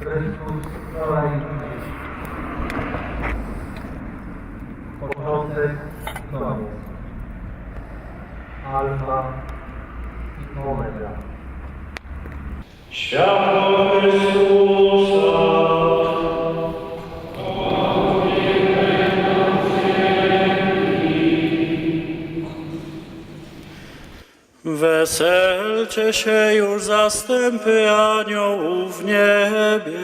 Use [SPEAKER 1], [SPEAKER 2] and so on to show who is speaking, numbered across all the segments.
[SPEAKER 1] Chrystus wczoraj i dziś. Początek i koniec. Alfa i Omega.
[SPEAKER 2] Światło Chrystusa. Weselcie się już zastępy aniołów w niebie.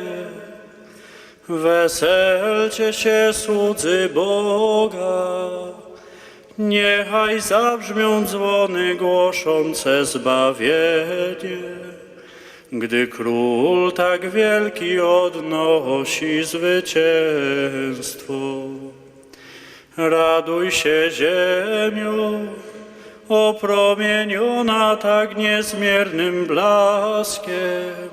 [SPEAKER 2] Weselcie się słudzy Boga. Niechaj zabrzmią dzwony głoszące zbawienie. Gdy król tak wielki odnosi zwycięstwo, raduj się ziemio, opromieniona tak niezmiernym blaskiem,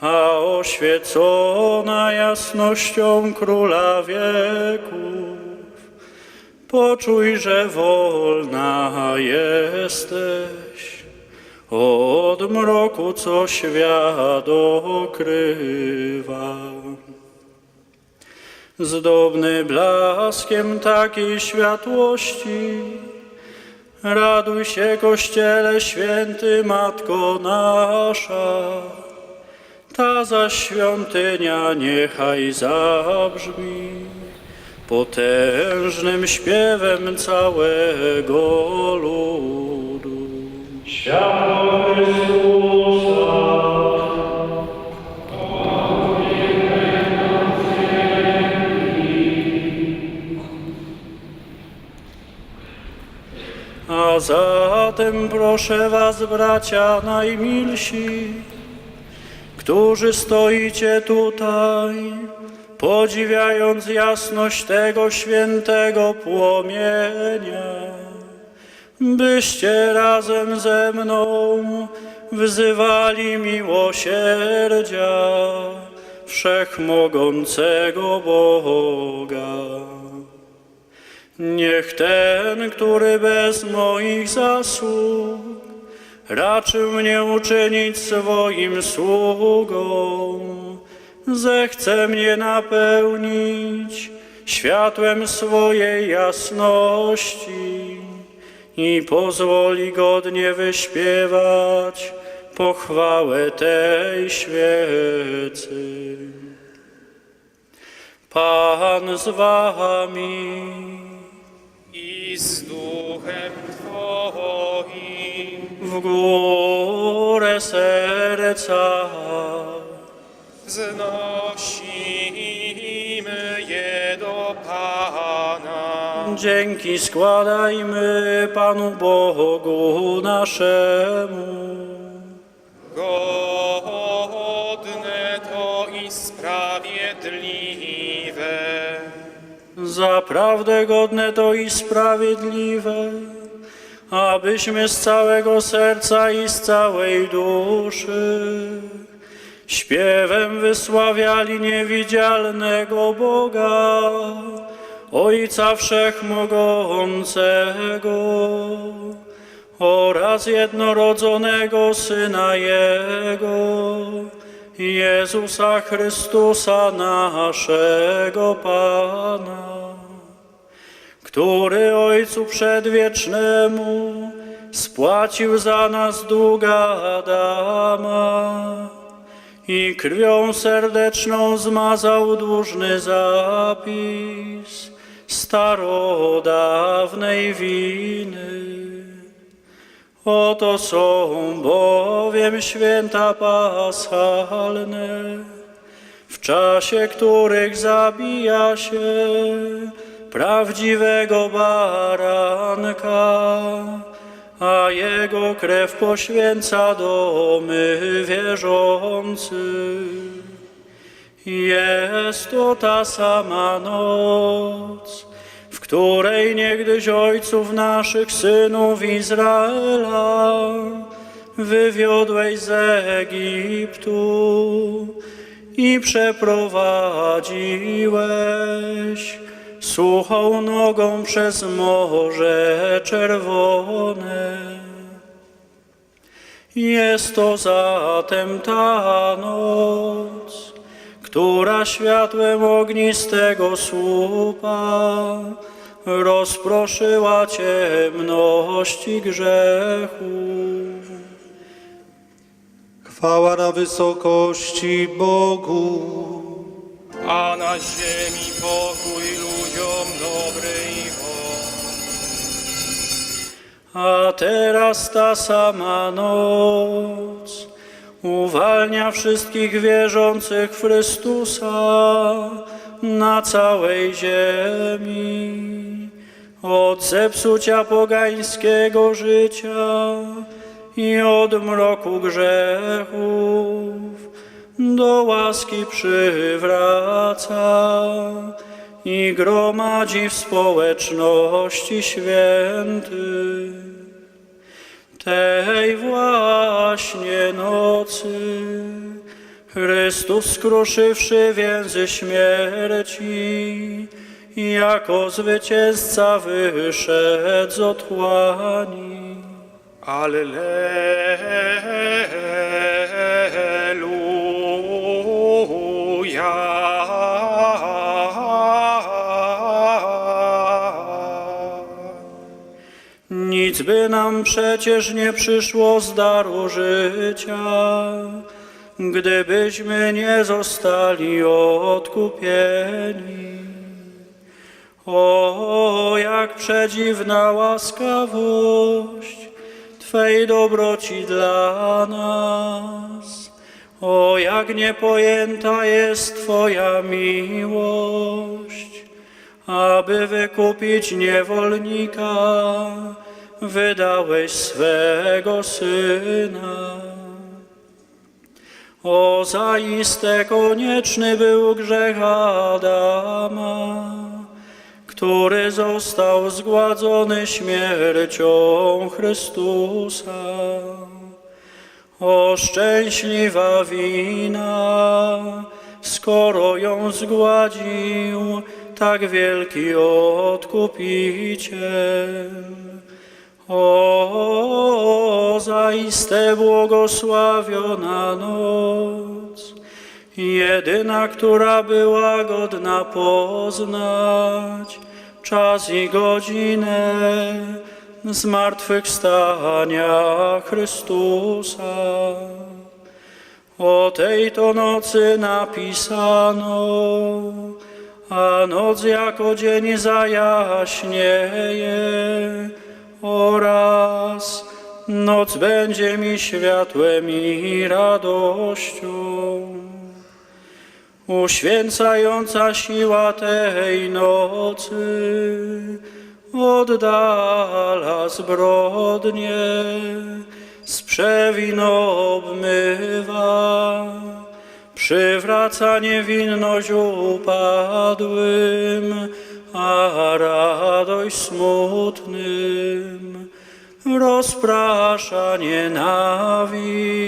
[SPEAKER 2] a oświecona jasnością króla wieków. Poczuj, że wolna jesteś od mroku, co świat okrywa. Zdobny blaskiem takiej światłości, raduj się, Kościele święty, Matko nasza. Ta zaś świątynia niechaj zabrzmi potężnym śpiewem całego ludu. Światło. Proszę was, bracia najmilsi, którzy stoicie tutaj, podziwiając jasność tego świętego płomienia, byście razem ze mną wzywali miłosierdzia Wszechmogącego Boga. Niech ten, który bez moich zasług raczył mnie uczynić swoim sługą, zechce mnie napełnić światłem swojej jasności i pozwoli godnie wyśpiewać pochwałę tej świecy. Pan z wami. W górę serca.
[SPEAKER 3] wznosimy je do Pana.
[SPEAKER 2] Dzięki składajmy Panu Bogu naszemu.
[SPEAKER 3] Godne to i sprawiedliwe,
[SPEAKER 2] Zaprawdę godne to i sprawiedliwe, abyśmy z całego serca i z całej duszy śpiewem wysławiali niewidzialnego Boga, Ojca Wszechmogącego oraz jednorodzonego Syna Jego, Jezusa Chrystusa naszego Pana, który Ojcu Przedwiecznemu spłacił za nas długa Adama i krwią serdeczną zmazał dłużny zapis starodawnej winy. Oto są bowiem święta paschalne, w czasie których zabija się prawdziwego baranka, a jego krew poświęca domy wierzących. Jest to ta sama noc, w której niegdyś ojców naszych synów Izraela wywiodłeś z Egiptu i przeprowadziłeś suchą nogą przez Morze Czerwone. Jest to zatem ta noc, która światłem ognistego słupa rozproszyła ciemności grzechu.
[SPEAKER 4] Chwała na wysokości Bogu.
[SPEAKER 3] a na ziemi pokój
[SPEAKER 2] A teraz ta sama noc uwalnia wszystkich wierzących w Chrystusa na całej ziemi. Od zepsucia pogańskiego życia i od mroku grzechów do łaski przywraca i gromadzi w społeczności świętych. Tej właśnie nocy Chrystus skruszywszy więzy śmierci, jako zwycięzca wyszedł z otchłani.
[SPEAKER 3] Alleluja.
[SPEAKER 2] Nic by nam przecież nie przyszło z daru życia, gdybyśmy nie zostali odkupieni. O, jak przedziwna łaskawość Twej dobroci dla nas. O, jak niepojęta jest Twoja miłość, aby wykupić niewolnika, wydałeś swego Syna. O, zaiste konieczny był grzech Adama, który został zgładzony śmiercią Chrystusa. O, szczęśliwa wina, skoro ją zgładził tak wielki odkupiciel. O, zaiste błogosławiona noc, jedyna, która była godna poznać czas i godzinę zmartwychwstania Chrystusa. O tej to nocy napisano, a noc jako dzień zajaśnieje oraz noc będzie mi światłem i radością. Uświęcająca siła tej nocy oddala zbrodnie, z obmywa, przywraca niewinność upadłym, a radość smutnym, rozprasza nienawiść,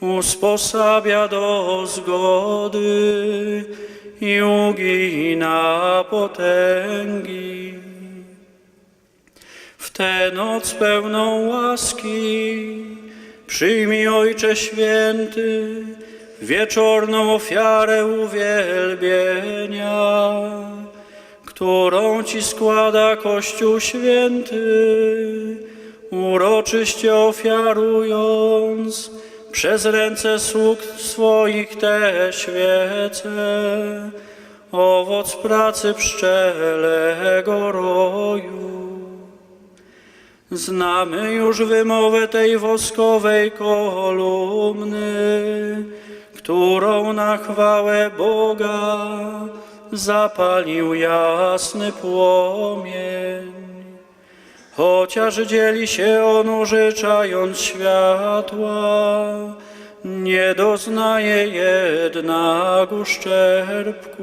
[SPEAKER 2] usposabia do zgody i ugina potęgi. W tę noc pełną łaski przyjmij Ojcze Święty wieczorną ofiarę uwielbienia, którą Ci składa Kościół Święty, uroczyście ofiarując przez ręce sług swoich te świece, owoc pracy pszczelego roju. Znamy już wymowę tej woskowej kolumny, którą na chwałę Boga zapalił jasny płomień. Chociaż dzieli się on użyczając światła, nie doznaje jednak uszczerbku.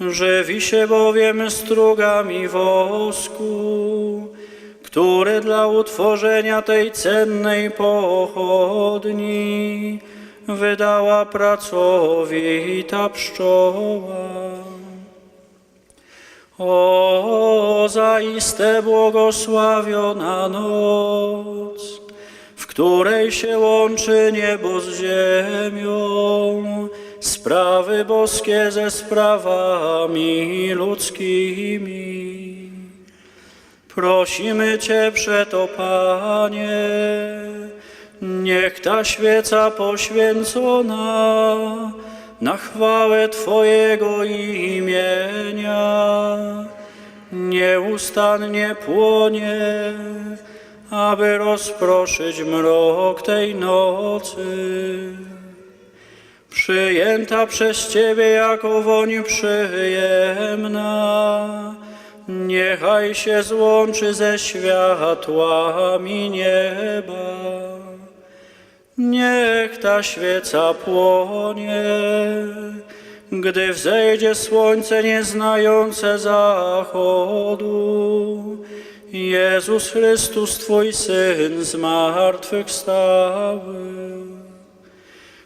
[SPEAKER 2] Żywi się bowiem strugami wosku, które dla utworzenia tej cennej pochodni wydała pracowita pszczoła. O, zaiste błogosławiona noc, w której się łączy niebo z ziemią sprawy boskie ze sprawami ludzkimi. Prosimy Cię przeto, Panie, niech ta świeca poświęcona na chwałę Twojego imienia nieustannie płonie, aby rozproszyć mrok tej nocy. Przyjęta przez Ciebie jako woń przyjemna, niechaj się złączy ze światłami nieba. Niech ta świeca płonie, gdy wzejdzie słońce nieznające zachodu. Jezus Chrystus, Twój Syn, zmartwychwstały,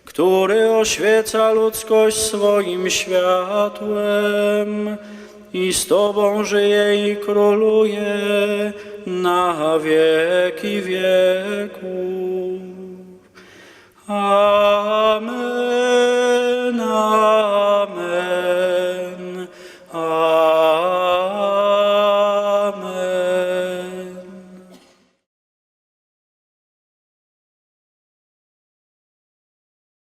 [SPEAKER 2] który oświeca ludzkość swoim światłem i z Tobą żyje i króluje na wieki wieków. Amen.